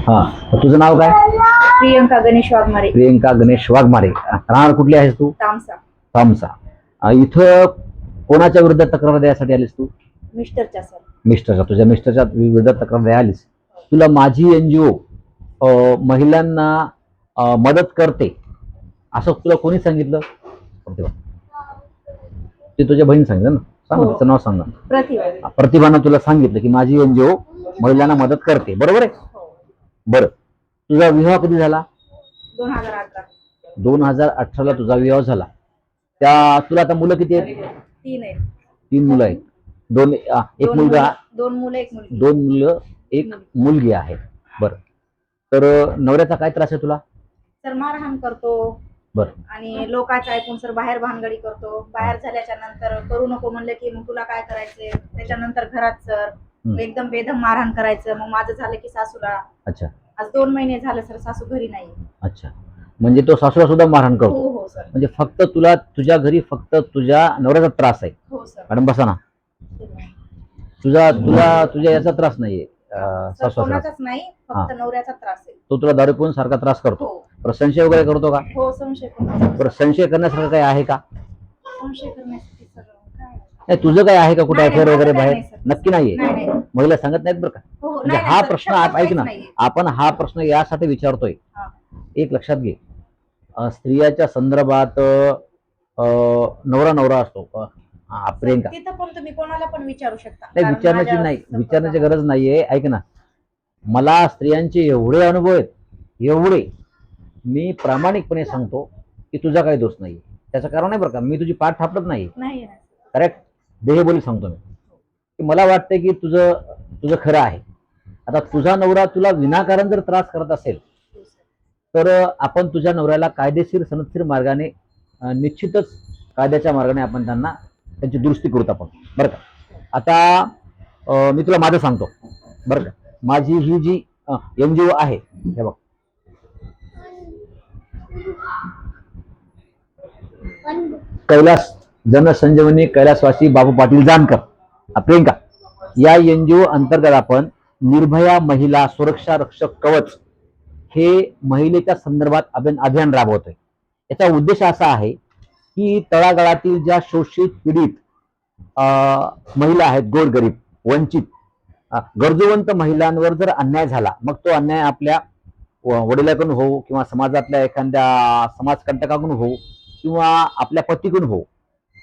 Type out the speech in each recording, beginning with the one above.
हा. तर तुझं नाव काय? प्रियंका गणेश वाघमारे. प्रियंका गणेश वाघमारे. राहणार कुठली आहेस तू? तामसा. तामसा. अं, इथं कोणाच्या विरुद्ध तक्रार द्यायसाठी आलीस तू? मिस्टरच्या सर. मिस्टरच्या तुझ्या मिस्टरच्या विरुद्ध तक्रार द्यायला आलीस. तुला माझी एनजीओ महिलांना अं, मदत करते. असं तुला कोणी सांगितलं? प्रतिभा. ते तुझ्या बहीण सांगितलं ना? सांग ना, हो. तिचं नाव सांग ना. प्रतिभा. प्रतिभानं तुला सांगितलं की माझी एनजीओ महिलांना मदत करते. बरोबर आहे? बरं. तुझा विवाह कधी झाला? दोन हजार अठरा. दोन हजार अठराला तुझा विवाह झाला. त्या तुला आता मुलं किती आहेत? तीन आहेत. तीन मुलं आहेत. दोन एक दोन मुलगा मुलं- दोन मुलं एक मुलगी. दोन मुलं एक मुलगी. आहे. बरं. तर अं, नवऱ्याचा काय त्रास आहे तुला? सर मारहाण करतो. बरं. आणि लोकांचं ऐकून सर बाहेर भानगडी करतो. बाहेर झाल्याच्यानंतर करू नको म्हणलं की मग तुला काय करायचंय? त्याच्यानंतर घरात सर. एकदम बेदम मारहाण करायचं. मग माझं झालं की सासूला. अच्छा. आज दोन महिने झालं सर सासू घरी नाही. अच्छा. म्हणजे तो सासूला सुद्धा मारहाण करतो. हो हो सर. म्हणजे फक्त तुला तुझ्या घरी फक्त तुझ्या नवऱ्याचा त्रास आहे. हो सर. मॅडम बसा ना. तुझा तुला तुझ्या याचा त्रास नाहीये अं, सर सासू कोणाचाच नाही फक्त नवऱ्याचा त्रास आहे. तो तुला दारू पिऊन सारखा त्रास करतो. हो. बरं संशय वगैरे करतो का? हो संशय बरं संशय करण्यासारखं काही आहे का? संशय करण्यासाठी सर काय? नाही तुझं काय आहे का कुठे नाही, अफेअर नाही, वगैरे माझं बाहेर? काही नाही, सर. नक्की नाहीये. नाही नाही. महिला सांगत नाहीत बरं का? हो हो, म्हणजे हा. प्रश्न आप- ऐक ना. आपण हा प्रश्न यासाठी विचारतोय. हा. एक लक्षात घे. अं, स्त्रियाच्या संदर्भात अं, नवरा नवरा असतो. अं, हा, प्रियंका. तिथं पण तुम्ही कोणाला पण विचारू शकता. नाही कारण विचारण्याची माझ्या नाही संपर्कात- विचारण्याची गरज नाहीये. ऐक ना. मला स्त्रियांचे एवढे अनुभव आहेत एवढे. मी प्रामाणिकपणे सांगतो की तुझा काही दोष नाही त्याचं कारण आहे बरं का मी तुझी पाठ थापत नाही नाही नाही. करेक्ट देहबोली सांगतो मी. की मला वाटतं की तुझं तुझं खरं आहे. आता तुझा नवरा तुला विनाकारण जर त्रास करत असेल. तर आपण तुझ्या नवऱ्याला कायदेशीर सनदशीर मार्गाने निश्चितच कायद्याच्या मार्गाने आपण त्यांना त्यांची दुरुस्ती करूत आपण बरं का? आता मी तुला माझं सांगतो. बरं का? माझी ही जी एन जी ओ आहे हे बघ. कैलास जनसंजीवनी कैलासवासी बाबू पाटील जानकर. प्रियंका या एन जी ओ अंतर्गत आपण निर्भया महिला सुरक्षा रक्षक कवच हे महिलेच्या संदर्भात अभियान अभियान राबवतोय. याचा उद्देश असा आहे की तळागाळातील ज्या शोषित पीडित अं, महिला आहेत गोरगरीब वंचित अं, गरजूवंत महिलांवर जर अन्याय झाला मग तो अन्याय आपल्या वडिलाकडून होऊ किंवा समाजातल्या एखाद्या समाजकंटकाकडून होऊ किंवा आपल्या पतीकडून होऊ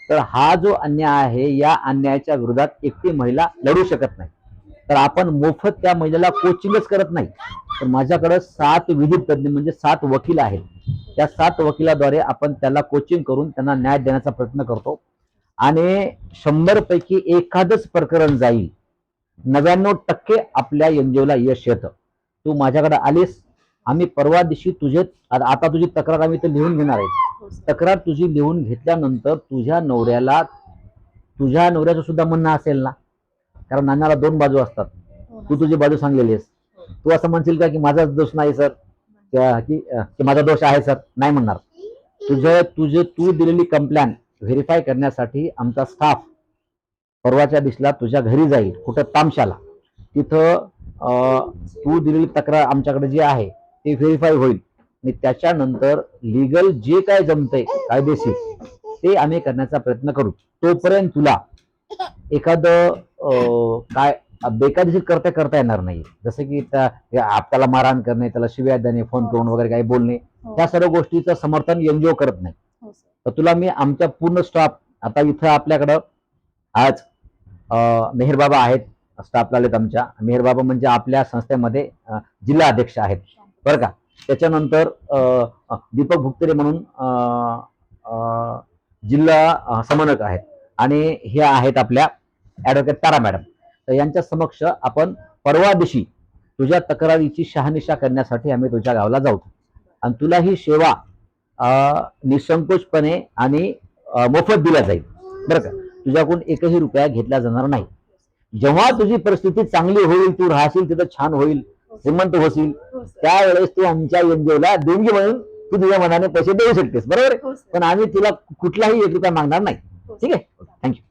तर हा जो अन्याय आहे या अन्यायाच्या विरोधात एकटी महिला लढू शकत नाही. तर आपण मोफत त्या महिलेला कोचिंगच करत नाही. तर माझ्याकडे सात विधी तज्ञ म्हणजे सात वकील आहेत. त्या सात वकिलाद्वारे आपण त्याला कोचिंग करून त्यांना न्याय देण्याचा प्रयत्न करतो. आणि शंभर पैकी एखादच प्रकरण जाईल. नव्याण्णव टक्के आपल्या एनजीओला यश येतं. तू माझ्याकडे आलीस. आम्ही परवा दिवशी तुझे आता तुझी तक्रार आम्ही इथं लिहून घेणार आहे. तक्रार तुझी लिहून घेतल्यानंतर तुझ्या नवऱ्याला तुझ्या नवऱ्याचं सुद्धा म्हणणं असेल ना? कारण नाण्याला दोन बाजू असतात. हो. तू तुझी बाजू सांगलेली आहेस. तू असं म्हणशील का की माझा दोष नाही सर? किंवा की माझा दोष आहे सर? नाही म्हणणार. तुझं तुझे तू दिलेली कंप्लेंट व्हेरीफाय करण्यासाठी आमचा स्टाफ परवाच्या दिवशीला तुझ्या घरी जाईल कुठं तामशाला. तिथं तू दिलेली तक्रार आमच्याकडे जी आहे ते व्हेरीफाय होईल. आणि त्याच्यानंतर लिगल जे काय जमतंय कायदेशीर ते आम्ही करण्याचा प्रयत्न करू. तोपर्यंत तुला एखादं काय बेकायदेशीर करता करता येणार नाही जसं की आपल्याला मारहाण करणे त्याला शिव्या देणे फोन करून वगैरे काही बोलणे हो. त्या सर्व गोष्टीचं समर्थन एनजीओ करत नाही. हो. तर तुला मी आमच्या पूर्ण स्टाफ आता इथं आपल्याकडं आज अं, मेहरबाबा आहेत स्टाफला आलेत आमच्या. मेहरबाबा म्हणजे आपल्या संस्थेमध्ये जिल्हा अध्यक्ष आहेत. बरं का? त्याच्यानंतर दीपक भुक्तरे म्हणून जिल्हा समन्वयक आहेत. आणि हे आहेत आपल्या ॲडव्होकेट तारा मॅडम. तर यांच्या समक्ष आपण परवा दिवशी तुझ्या तक्रारीची शहानिशा करण्यासाठी आम्ही तुझ्या गावाला जाऊ. आणि तुला ही सेवा निसंकोचपणे आणि मोफत दिल्या जाईल. बरं का? तुझ्याकडून एकही रुपया घेतला जाणार नाही. जेव्हा तुझी परिस्थिती चांगली होईल तू राहशील तिथं छान होईल श्रीमंत होशील हो. त्यावेळेस तू आमच्या एनजीओला देणगी म्हणून तू तुझ्या मनाने पैसे देऊ शकतेस बरोबर? हो. पण आम्ही तुला कुठलाही एक रुपया मागणार नाही हो. ठीक आहे थँक्यू